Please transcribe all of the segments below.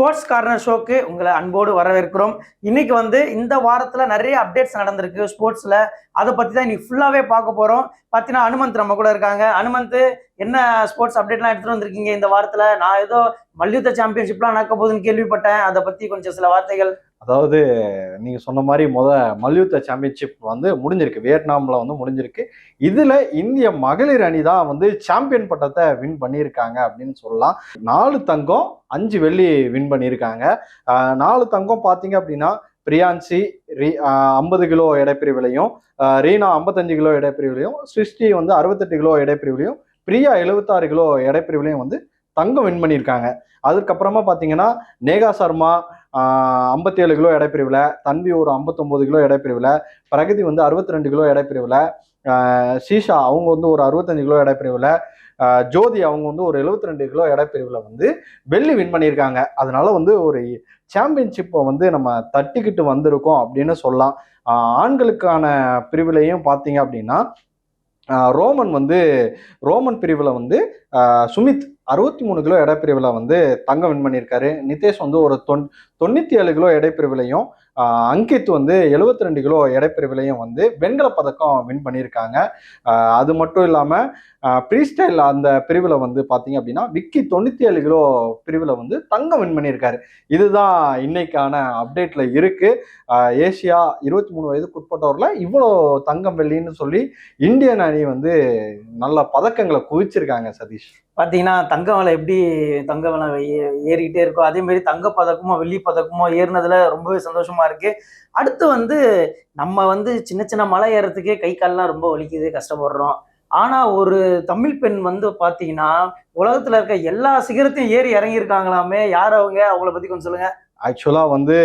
Sports corner ஷோக்கு உங்களை அன்போடு வரவேற்கிறோம். இன்னைக்கு வந்து இந்த வாரத்தில் நிறைய அப்டேட்ஸ் நடந்திருக்கு ஸ்போர்ட்ஸில். அதை பற்றி தான் இன்னைக்கு ஃபுல்லாகவே பார்க்க போகிறோம் பார்த்தீங்கன்னா அனுமந்த் நம்ம கூட இருக்காங்க. அனுமந்த் என்ன ஸ்போர்ட்ஸ் அப்டேட்லாம் எடுத்துகிட்டு வந்திருக்கீங்க இந்த வாரத்தில்? நான் ஏதோ மல்யுத்த சாம்பியன்ஷிப்லாம் நடக்க போகுதுன்னு கேள்விப்பட்டேன். அதை பற்றி கொஞ்சம் சில வார்த்தைகள் அதாவது நீங்கள் சொன்ன மாதிரி முத மல்யுத்த சாம்பியன்ஷிப் வந்து முடிஞ்சிருக்கு. வியட்நாமில் வந்து முடிஞ்சிருக்கு. இதில் இந்திய மகளிர் அணி தான் வந்து சாம்பியன் பட்டத்தை வின் பண்ணியிருக்காங்க அப்படின்னு சொல்லலாம். நாலு தங்கம் அஞ்சு வெள்ளி வின் பண்ணியிருக்காங்க. நாலு தங்கம் பார்த்தீங்க அப்படின்னா பிரியான்சி ரீ ஐம்பது கிலோ எடைப்பிரிவிலையும் ரீனா ஐம்பத்தஞ்சு கிலோ எடைப்பிரிவிலையும் சிருஷ்டி வந்து அறுபத்தெட்டு கிலோ எடைப்பிரிவிலையும் பிரியா எழுபத்தாறு கிலோ எடைப்பிரிவிலையும் வந்து தங்கம் வின் பண்ணியிருக்காங்க. அதுக்கப்புறமா பார்த்தீங்கன்னா நேகா சர்மா ஐம்பத்தேழு கிலோ எடைப்பிரிவில் தன்வி ஒரு ஐம்பத்தொம்போது கிலோ எடைப்பிரிவில் பிரகதி வந்து அறுபத்தி ரெண்டு கிலோ எடைப்பிரிவில் ஷீஷா அவங்க வந்து ஒரு அறுபத்தஞ்சு கிலோ எடைப்பிரிவில் ஜோதி அவங்க வந்து ஒரு 72 ரெண்டு கிலோ எடைப்பிரிவில் வந்து வெள்ளி வின் பண்ணியிருக்காங்க. அதனால வந்து ஒரு சாம்பியன்ஷிப்பை வந்து நம்ம தட்டிக்கிட்டு வந்திருக்கோம் அப்படின்னு சொல்லலாம். ஆண்களுக்கான பிரிவிலையும் பார்த்தீங்க அப்படின்னா ரோமன் வந்து ரோமன் பிரிவில் வந்து சுமித் அறுபத்தி மூணு கிலோ எடைப்பிரிவில் வந்து தங்கம் வின் பண்ணியிருக்காரு. நிதேஷ் வந்து ஒரு தொன் தொண்ணூற்றி ஏழு கிலோ எடைப்பிரிவிலையும் அங்கித் வந்து 72 ரெண்டு கிலோ எடைப்பிரிவிலையும் வந்து வெண்கல பதக்கம் வின் பண்ணியிருக்காங்க. அது மட்டும் இல்லாமல் ப்ரீஸ்டைல் அந்த பிரிவில் வந்து பார்த்தீங்க அப்படின்னா விக்கி தொண்ணூற்றி ஏழு கிலோ பிரிவில் வந்து தங்கம் வின் பண்ணியிருக்காரு. இதுதான் இன்னைக்கான அப்டேட்டில் இருக்குது ஏசியா இருபத்தி மூணு வயதுக்குட்பட்டவரில் இவ்வளோ தங்கம் வெள்ளின்னு சொல்லி இந்தியன் அணி வந்து நல்ல பதக்கங்களை குவிச்சிருக்காங்க சதீஷ். பார்த்தீங்கன்னா தங்க விலை எப்படி தங்க விலை ஏ- ஏறிக்கிட்டே இருக்கோ அதேமாரி தங்க பதக்கமோ வெள்ளி பதக்கமோ ஏறினதுல ரொம்பவே சந்தோஷமா இருக்கு. அடுத்து வந்து நம்ம வந்து சின்ன சின்ன மலை ஏறத்துக்கே கை கால்லாம் ரொம்ப வலிக்குது கஷ்டப்படுறோம். ஆனா ஒரு தமிழ் பெண் வந்து பாத்தீங்கன்னா உலகத்துல இருக்க எல்லா சிகரத்தையும் ஏறி இறங்கியிருக்காங்களாமே யார் அவங்க? அவங்கள பத்தி கொஞ்சம் சொல்லுங்க. ஆக்சுவலாக வந்து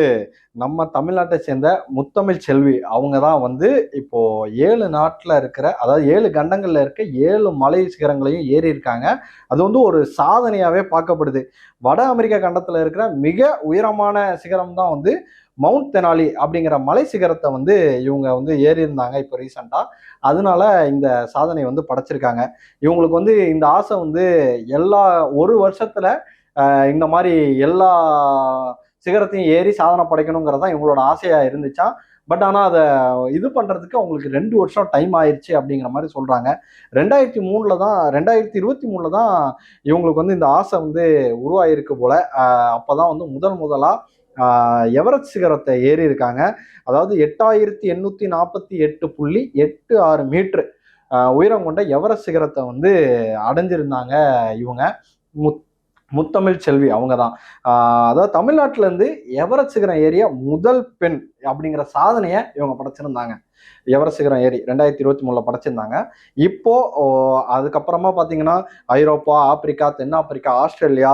நம்ம தமிழ்நாட்டை சேர்ந்த முத்தமிழ் செல்வி அவங்க தான் வந்து இப்போ ஏழு நாட்டில் இருக்கிற அதாவது ஏழு கண்டங்களில் இருக்க ஏழு மலை சிகரங்களையும் ஏறி இருக்காங்க. அது வந்து ஒரு சாதனையாகவே பார்க்கப்படுது. வட அமெரிக்கா கண்டத்தில் இருக்கிற மிக உயரமான சிகரம் தான் வந்து மவுண்ட் தெனாலி அப்படிங்கிற மலை சிகரத்தை வந்து இவங்க வந்து ஏறி இருந்தாங்க இப்போ ரீசண்டாக அதனால இந்த சாதனை வந்து படைச்சிருக்காங்க. இவங்களுக்கு வந்து இந்த ஆசை வந்து எல்லா ஒரு வருஷத்தில் இந்த மாதிரி எல்லா சிகரத்தையும் ஏறி சாதனை படைக்கணுங்கிறது தான் இவங்களோட ஆசையா இருந்துச்சா? பட் ஆனால் அதை இது பண்ணுறதுக்கு அவங்களுக்கு ரெண்டு வருஷம் டைம் ஆயிடுச்சு அப்படிங்கிற மாதிரி சொல்கிறாங்க ரெண்டாயிரத்தி மூணில் தான் ரெண்டாயிரத்தி இருபத்தி மூணில் தான் இவங்களுக்கு வந்து இந்த ஆசை வந்து உருவாயிருக்கு போல். அப்போ தான் வந்து முதல் முதலாக எவரெஸ்ட் சிகரத்தை ஏறி இருக்காங்க அதாவது எட்டாயிரத்தி எண்ணூற்றி நாற்பத்தி எட்டு புள்ளி எட்டு ஆறு மீட்ரு உயரம் கொண்ட எவரெஸ்ட் சிகரத்தை வந்து அடைஞ்சிருந்தாங்க இவங்க. முத் முத்தமிழ் செல்வி அவங்க தான் அதாவது தமிழ்நாட்டிலேருந்து இருந்து சிகரம் ஏறிய முதல் பெண் அப்படிங்கிற சாதனையை இவங்க படைச்சிருந்தாங்க. எவரெஸ்ட் சிகரம் ஏறி ரெண்டாயிரத்தி இருபத்தி மூணுல படைச்சிருந்தாங்க. இப்போ அதுக்கப்புறமா பார்த்தீங்கன்னா ஐரோப்பா ஆப்பிரிக்கா தென்னாப்பிரிக்கா ஆஸ்திரேலியா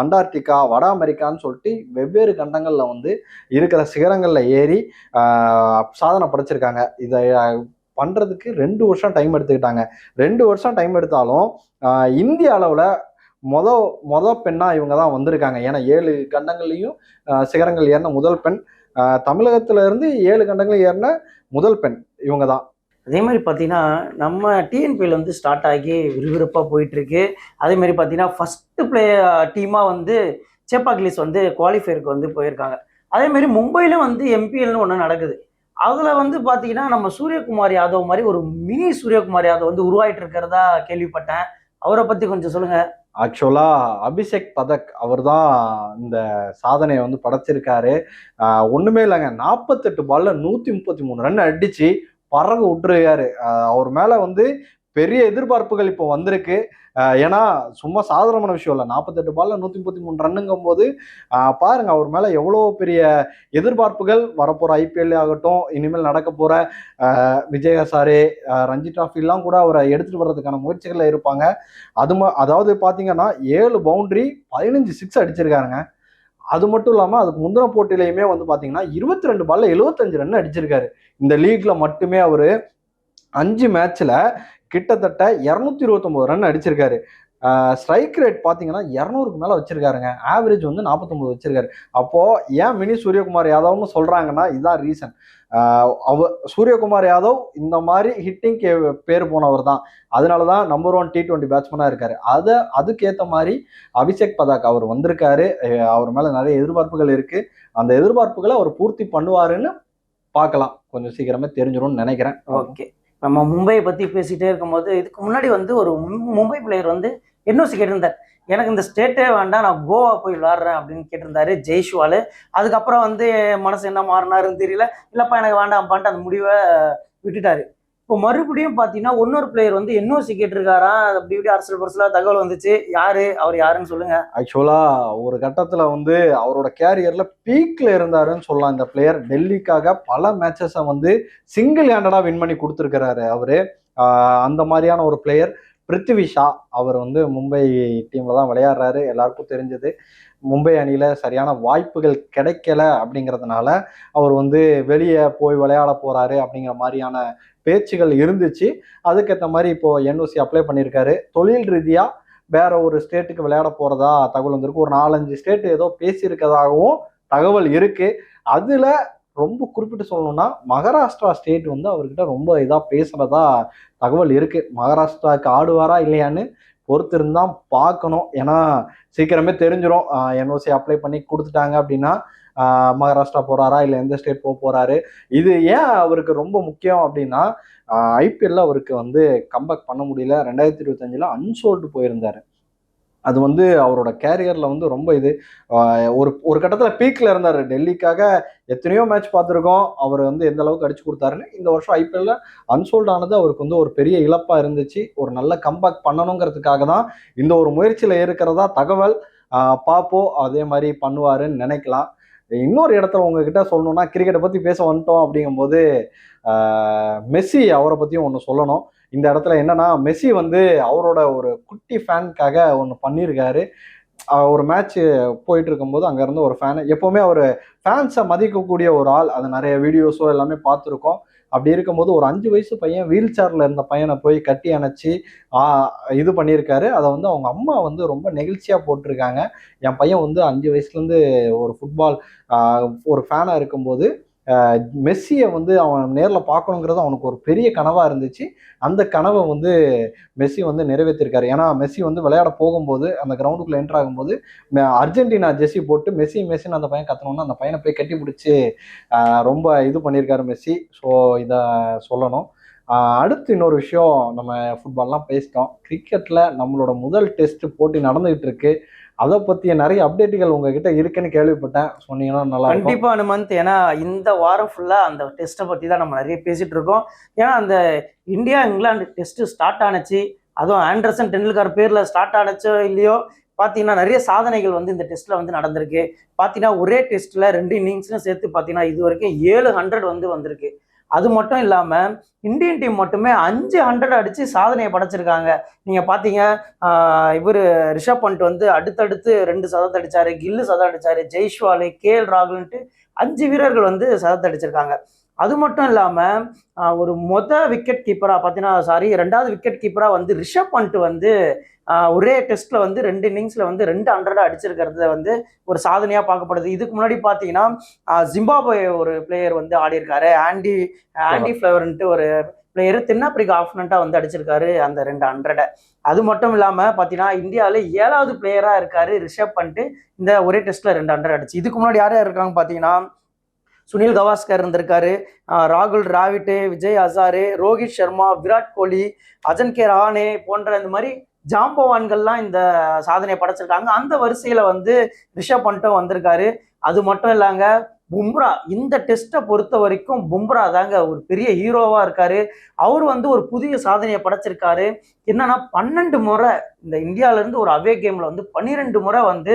அண்டார்டிகா வட அமெரிக்கான்னு சொல்லிட்டு வெவ்வேறு கண்டங்கள்ல வந்து இருக்கிற சிகரங்கள்ல ஏறி சாதனை படைச்சிருக்காங்க. இதை பண்ணுறதுக்கு பண்றதுக்கு ரெண்டு வருஷம் டைம் எடுத்துக்கிட்டாங்க. ரெண்டு வருஷம் டைம் எடுத்தாலும் இந்திய அளவுல மொத மொத பெண்ணா இவங்க தான் வந்திருக்காங்க. ஏன்னா ஏழு கண்டங்கள்லையும் சிகரங்கள் ஏறின முதல் பெண். தமிழகத்துல இருந்து ஏழு கண்டங்கள் ஏறின முதல் பெண் இவங்க தான். அதே மாதிரி பார்த்தீங்கன்னா நம்ம டிஎன்பிஎல் வந்து ஸ்டார்ட் ஆகி விறுவிறுப்பாக போயிட்டு இருக்கு அதே மாதிரி பார்த்தீங்கன்னா ஃபஸ்ட்டு பிளே டீமாக வந்து சேப்பாக்லிஸ் வந்து குவாலிஃபயருக்கு வந்து போயிருக்காங்க. அதே மாதிரி மும்பையில வந்து எம்பிஎல்னு ஒன்று நடக்குது. அதில் வந்து பார்த்தீங்கன்னா நம்ம சூரியகுமார் யாதவ் மாதிரி ஒரு மினி சூரியகுமார் யாதவ் வந்து உருவாயிட்டு இருக்கிறதா கேள்விப்பட்டேன். அவரை பற்றி கொஞ்சம் சொல்லுங்கள் ஆக்சுவலாக அபிஷேக் பதக் அவர் தான் இந்த சாதனையை வந்து படைச்சிருக்காரு. ஒன்றுமே இல்லைங்க. நாற்பத்தெட்டு பால்ல நூற்றி முப்பத்தி மூணு ரன் அடிச்சு பறகு விட்டுருக்காரு. அவர் மேலே வந்து பெரிய எதிர்பார்ப்புகள் இப்போ வந்திருக்கு. ஏன்னா சும்மா சாதாரணமான விஷயம் இல்லை. நாற்பத்தெட்டு பால்ல நூத்தி முப்பத்தி மூணு ரன்னுங்கும் போது பாருங்க அவர் மேல எவ்வளோ பெரிய எதிர்பார்ப்புகள் வரப்போற ஐபிஎல் ஆகட்டும் இனிமேல் நடக்க போற ஆஹ் விஜய் ஹசாரே ரஞ்சி டிராஃபிலாம் கூட அவரை எடுத்துட்டு வர்றதுக்கான முயற்சிகள்ல இருப்பாங்க. அது ம அதாவது பார்த்தீங்கன்னா ஏழு பவுண்டரி பதினஞ்சு சிக்ஸ் அடிச்சிருக்காருங்க. அது மட்டும் இல்லாமல் அதுக்கு முந்தின போட்டியிலையுமே வந்து பார்த்தீங்கன்னா இருபத்தி ரெண்டு பால்ல எழுபத்தஞ்சு ரன் அடிச்சிருக்காரு. இந்த லீக்ல மட்டுமே அவர் அஞ்சு மேட்ச்ல கிட்டத்தட்ட இரநூத்தி இருபத்தொம்போது ரன் அடிச்சிருக்காரு. ஸ்ட்ரைக் ரேட் பார்த்தீங்கன்னா இரநூறுக்கு மேலே வச்சிருக்காருங்க. ஆவரேஜ் வந்து நாற்பத்தொம்பது வச்சிருக்காரு. அப்போது ஏன் மினி சூரியகுமார் யாதவ்னு சொல்கிறாங்கன்னா இதுதான் ரீசன் அவ சூரியகுமார் யாதவ் இந்த மாதிரி ஹிட்டிங் பேர் போனவர் தான். அதனால தான் நம்பர் ஒன் டி ட்வெண்ட்டி பேட்ஸ்மேனாக இருக்காரு. அதை அதுக்கேற்ற மாதிரி அபிஷேக் பதாக் அவர் வந்திருக்காரு. அவர் மேலே நிறைய எதிர்பார்ப்புகள் இருக்குது அந்த எதிர்பார்ப்புகளை அவர் பூர்த்தி பண்ணுவாருன்னு பார்க்கலாம். கொஞ்சம் சீக்கிரமே தெரிஞ்சிடும்னு நினைக்கிறேன். ஓகே நம்ம மும்பையை பற்றி பேசிகிட்டே இருக்கும்போது இதுக்கு முன்னாடி வந்து ஒரு மும்பை பிளேயர் வந்து என்ஓசி கேட்டிருந்தார். எனக்கு இந்த ஸ்டேட்டே வேண்டாம் நான் கோவா போய் விளாட்றேன் அப்படின்னு கேட்டிருந்தாரு ஜெய்ஷ்வால் அதுக்கப்புறம் வந்து மனசு என்ன மாறினாருன்னு தெரியல. இல்லைப்பா எனக்கு வேண்டாம்ப்பான்ட்டு அந்த முடிவை விட்டுட்டாரு. இப்போ மறுபடியும் பார்த்தீங்கன்னா இன்னொரு பிளேயர் வந்து என்ஓசி கேட்டிருக்காரா? அப்படி இப்படி அரசியல் பரசலாக தகவல் வந்துச்சு. யாரு? அவர் யாருன்னு சொல்லுங்க. ஆக்சுவலா ஒரு கட்டத்துல வந்து அவரோட கேரியர்ல பீக்ல இருந்தாருன்னு சொல்லலாம் இந்த பிளேயர் டெல்லிக்காக பல மேட்சஸை வந்து சிங்கிள் ஹேண்டடா வின் பண்ணி கொடுத்துருக்கிறாரு அவரு. அந்த மாதிரியான ஒரு பிளேயர் பிருத்திவி ஷா அவர் வந்து மும்பை டீம்ல தான் விளையாடுறாரு. எல்லாருக்கும் தெரிஞ்சது. மும்பை அணியில சரியான வாய்ப்புகள் கிடைக்கல அப்படிங்கிறதுனால அவர் வந்து வெளியே போய் விளையாட போறாரு அப்படிங்கிற மாதிரியான பேச்சுகள் இருந்துச்சு. அதுக்கேற்ற மாதிரி இப்போ என்ஓசி அப்ளை பண்ணியிருக்காரு தொழில் ரீதியாக வேற ஒரு ஸ்டேட்டுக்கு விளையாட போறதா தகவல் வந்திருக்கு. ஒரு நாலஞ்சு ஸ்டேட் ஏதோ பேசியிருக்கதாகவும் தகவல் இருக்கு. அதுல ரொம்ப குறிப்பிட்டு சொல்லணும்னா மகாராஷ்டிரா ஸ்டேட் வந்து அவர்கிட்ட ரொம்ப இதாக பேசுறதா தகவல் இருக்கு. மகாராஷ்டிராவுக்கு ஆடுவாரா இல்லையான்னு பொறுத்திருந்தான் பார்க்கணும். ஏன்னா சீக்கிரமே தெரிஞ்சிடும் என்ஓசி அப்ளை பண்ணி கொடுத்துட்டாங்க அப்படின்னா மகாராஷ்டிரா போறாரா இல்லை எந்த ஸ்டேட் போக போறாரு? இது ஏன் அவருக்கு ரொம்ப முக்கியம் அப்படின்னா ஐபிஎல்ல அவருக்கு வந்து கம்பேக் பண்ண முடியல. ரெண்டாயிரத்தி இருபத்தஞ்சில் அன்சோல்டு போயிருந்தாரு. அது வந்து அவரோட கேரியர்ல வந்து ரொம்ப இது ஒரு ஒரு கட்டத்தில் பீக்ல இருந்தார். டெல்லிக்காக எத்தனையோ மேட்ச் பார்த்துருக்கோம். அவர் வந்து எந்த அளவுக்கு அடிச்சு கொடுத்தாருன்னு இந்த வருஷம் ஐபிஎல்ல அன்சோல்ட் ஆனது அவருக்கு வந்து ஒரு பெரிய இழப்பா இருந்துச்சு. ஒரு நல்ல கம்பேக் பண்ணணுங்கிறதுக்காக தான் இந்த ஒரு முயற்சியில இருக்கிறதா தகவல் பார்ப்போம் அதே மாதிரி பண்ணுவாருன்னு நினைக்கலாம். இன்னொரு இடத்துல உங்ககிட்ட சொல்லணும்னா கிரிக்கெட்டை பற்றி பேச வந்துட்டோம் அப்படிங்கும்போது மெஸ்ஸி அவரை பற்றியும் ஒன்று சொல்லணும். இந்த இடத்துல என்னன்னா மெஸ்ஸி வந்து அவரோட ஒரு குட்டி ஃபேனுக்காக ஒன்று பண்ணியிருக்காரு. ஒரு மேட்ச் போயிட்டு இருக்கும்போது அங்கேருந்து ஒரு ஃபேன் எப்போவுமே அவர் ஃபேன்ஸை மதிக்கக்கூடிய ஒரு ஆள். அது நிறைய வீடியோஸோ எல்லாமே பார்த்துருக்கோம். அப்படி இருக்கும்போது ஒரு அஞ்சு வயசு பையன் வீல் சேர்ல இருந்த பையனை போய் கட்டி அணைச்சி இது பண்ணியிருக்காரு. அதை வந்து அவங்க அம்மா வந்து ரொம்ப நெகிழ்ச்சியாக போட்டிருக்காங்க. என் பையன் வந்து அஞ்சு வயசுலேருந்து ஒரு ஃபுட்பால் ஒரு ஃபேனாக இருக்கும்போது மெஸ்ஸியை வந்து அவன் நேரில் பார்க்கணுங்கிறது அவனுக்கு ஒரு பெரிய கனவாக இருந்துச்சு. அந்த கனவை வந்து மெஸ்ஸி வந்து நிறைவேற்றிருக்காரு ஏன்னா மெஸ்ஸி வந்து விளையாட போகும்போது அந்த கிரவுண்டுக்குள்ள என்டர் ஆகும்போது அர்ஜென்டினா ஜெஸ்ஸி போட்டு மெஸ்ஸி மெஸ்ஸின்னு அந்த பையன் கத்தணும்னா அந்த பையனை போய் கட்டி பிடிச்சி ரொம்ப இது பண்ணியிருக்காரு மெஸ்ஸி. ஸோ இதை சொல்லணும். அடுத்து இன்னொரு விஷயம் நம்ம ஃபுட்பால்லாம் பேசிட்டோம். கிரிக்கெட்டில் நம்மளோட முதல் டெஸ்ட் போட்டி நடந்துகிட்டு இருக்குது அதை பற்றிய நிறைய அப்டேட்டுகள் உங்ககிட்ட இருக்குன்னு கேள்விப்பட்டேன். சொன்னீங்கன்னா நல்லா கண்டிப்பாக அனுமந்த். ஏன்னா இந்த வாரம் ஃபுல்லாக அந்த டெஸ்ட்டை பற்றி தான் நம்ம நிறைய பேசிகிட்டு இருக்கோம். ஏன்னா அந்த இந்தியா இங்கிலாந்து டெஸ்ட்டு ஸ்டார்ட் ஆனுச்சு. அதுவும் ஆண்டர்சன் டெண்டுல்கர் பேரில் ஸ்டார்ட் ஆனச்சோ இல்லையோ பார்த்தீங்கன்னா நிறைய சாதனைகள் வந்து இந்த டெஸ்ட்டில் வந்து நடந்திருக்கு. பார்த்தீங்கன்னா ஒரே டெஸ்ட்டில் ரெண்டு இன்னிங்ஸ்னு சேர்த்து பார்த்தீங்கன்னா இது வரைக்கும் ஏழு ஹண்ட்ரட் வந்து வந்திருக்கு. அது மட்டும் இல்லாமல் இந்தியன் டீம் மட்டுமே அஞ்சு ஹண்ட்ரட் அடித்து சாதனையை படைச்சிருக்காங்க. நீங்கள் பார்த்தீங்க இவர் ரிஷப் பண்ட் வந்து அடுத்தடுத்து ரெண்டு சதத்தை அடித்தார் கில்லு சதம் அடித்தார் ஜெய்ஷ்வாலு கே எல் ராகுல்ன்ட்டு அஞ்சு வீரர்கள் வந்து சதத்தை அடிச்சிருக்காங்க. அது மட்டும் இல்லாமல் ஒரு மொத விக்கெட் கீப்பராக பார்த்தீங்கன்னா சாரி ரெண்டாவது விக்கெட் கீப்பராக வந்து ரிஷப் பண்ட் வந்து ஒரே டெஸ்ட்டில் வந்து ரெண்டு இன்னிங்ஸில் வந்து ரெண்டு ஹண்ட்ரடாக அடிச்சிருக்கிறது வந்து ஒரு சாதனையாக பார்க்கப்படுது. இதுக்கு முன்னாடி பார்த்தீங்கன்னா ஜிம்பாபே ஜிம்பாப்வே ஒரு பிளேயர் வந்து ஆடியிருக்காரு. ஆண்டி ஆண்டி ஃப்ளவர்ன்ட்டு ஒரு பிளேயர் தென்னாப்பிரிக்கா ஆஃப்னண்ட்டாக வந்து அடிச்சிருக்காரு அந்த ரெண்டு ஹண்ட்ரடை அது மட்டும் இல்லாமல் பார்த்தீங்கன்னா இந்தியாவில் ஏழாவது பிளேயராக இருக்காரு ரிஷப் பண்ணிட்டு இந்த ஒரே டெஸ்ட்டில் ரெண்டு ஹண்ட்ரட் அடிச்சு. இதுக்கு முன்னாடி யார் யார் இருக்காங்க பார்த்தீங்கன்னா சுனில் கவாஸ்கர் இருந்திருக்காரு. ராகுல் டிராவிட்டு விஜய் ஹசாரு ரோஹித் சர்மா விராட் கோலி அஜன்கே ரஹானே போன்ற இந்த மாதிரி ஜாம்பவான்கள்லாம் இந்த சாதனையை படைச்சிருக்காங்க. அந்த வரிசையில வந்து ரிஷப் பண்ட்டும் வந்திருக்காரு. அது மட்டும் இல்லாங்க பும்ரா இந்த டெஸ்ட்டை பொறுத்த வரைக்கும் பும்ரா தாங்க ஒரு பெரிய ஹீரோவா இருக்காரு. அவர் வந்து ஒரு புதிய சாதனையை படைச்சிருக்காரு. என்னன்னா பன்னெண்டு முறை இந்த இந்தியாவிலேருந்து ஒரு அவே கேம்ல வந்து பன்னிரெண்டு முறை வந்து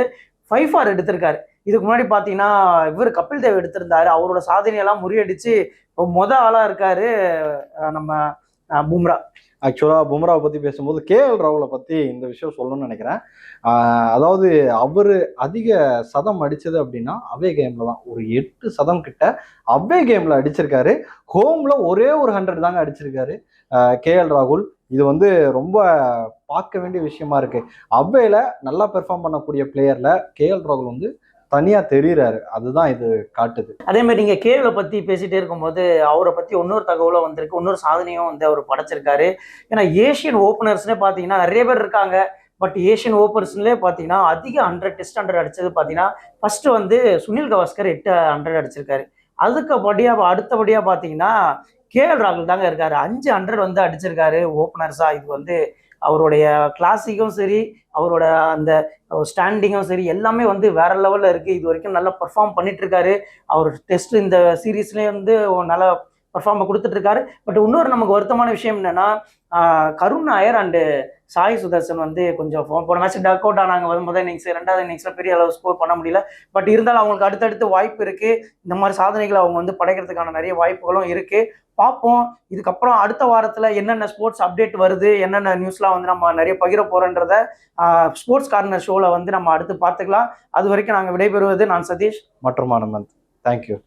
ஃபைவ் ஃபார் எடுத்திருக்காரு. இதுக்கு முன்னாடி பார்த்தீங்கன்னா இவர் கபில் தேவ் எடுத்திருந்தாரு. அவரோட சாதனையெல்லாம் முறியடிச்சு இப்போ மொத ஆளாக இருக்காரு நம்ம பும்ரா. ஆக்சுவலாக பும்ராவை பற்றி பேசும்போது கேஎல் ராகுலை பற்றி இந்த விஷயம் சொல்லணும்னு நினைக்கிறேன். அதாவது அவர் அதிக சதம் அடித்தது அப்படின்னா அவே கேமில் தான். ஒரு எட்டு சதம் கிட்ட அவே கேமில் அடிச்சிருக்காரு. ஹோமில் ஒரே ஒரு ஹண்ட்ரட் தாங்க அடிச்சிருக்காரு கேஎல் ராகுல். இது வந்து ரொம்ப பார்க்க வேண்டிய விஷயமா இருக்கு. அவ்வேல நல்லா பெர்ஃபார்ம் பண்ணக்கூடிய பிளேயர்ல கேஎல் ராகுல் வந்து தனியா தெரியுறாரு. அதுதான் இது காட்டுது. அதே மாதிரி நீங்க கேவில பத்தி பேசிட்டே இருக்கும்போது அவரை பத்தி இன்னொரு தகவலும் வந்திருக்கு. இன்னொரு சாதனையும் வந்து அவர் படைச்சிருக்காரு. ஏன்னா ஏஷியன் ஓப்பனர்ஸ்னே பாத்தீங்கன்னா நிறைய பேர் இருக்காங்க. பட் ஏஷியன் ஓப்பனர்ஸ்லேயே பார்த்தீங்கன்னா அதிக ஹண்ட்ரட் டெஸ்ட் ஹண்ட்ரட் அடிச்சது பார்த்தீங்கன்னா ஃபர்ஸ்ட் வந்து சுனில் கவாஸ்கர் எட்டு ஹண்ட்ரட் அடிச்சிருக்காரு. அதுக்கப்படியாக அடுத்தபடியாக பார்த்தீங்கன்னா கேஎல் ராகுல் தாங்க இருக்காரு. அஞ்சு ஹண்ட்ரட் வந்து அடிச்சிருக்காரு ஓப்பனர்ஸாக இது வந்து அவருடைய கிளாசிக்கும் சரி அவரோட அந்த ஸ்டாண்டிங்கும் சரி எல்லாமே வந்து வேற லெவலில் இருக்குது இது வரைக்கும் நல்லா பர்ஃபார்ம் பண்ணிட்டு இருக்காரு. அவர் டெஸ்ட் இந்த சீரீஸ்லேயே வந்து நல்லா பர்ஃபார்ம் கொடுத்துட்டு இருக்காரு பட் இன்னொரு நமக்கு வருத்தமான விஷயம் என்னன்னா கருண் நாயர் அண்டு சாய் சுதர்சன் வந்து கொஞ்சம் போன மேட்ச் டக் அவுட் ஆனாங்க. வந்து முதல் இன்னிங்ஸ் ரெண்டாவது இன்னிங்ஸ்ல பெரிய அளவு ஸ்கோர் பண்ண முடியல. பட் இருந்தாலும் அவங்களுக்கு அடுத்தடுத்து வாய்ப்பு இருக்கு. இந்த மாதிரி சாதனைகளை அவங்க வந்து படைக்கிறதுக்கான நிறைய வாய்ப்புகளும் இருக்கு. பார்ப்போம். இதுக்கப்புறம் அடுத்த வாரத்தில் என்னென்ன ஸ்போர்ட்ஸ் அப்டேட் வருது என்னென்ன நியூஸ்லாம் வந்து நம்ம நிறைய பகிர போகிறோன்றத ஸ்போர்ட்ஸ் கார்னர் ஷோவில் வந்து நம்ம அடுத்து பார்த்துக்கலாம். அது வரைக்கும் நாங்கள் விடைபெறுவது நான் சதீஷ். மற்றும் ஆனந்த். தேங்க்யூ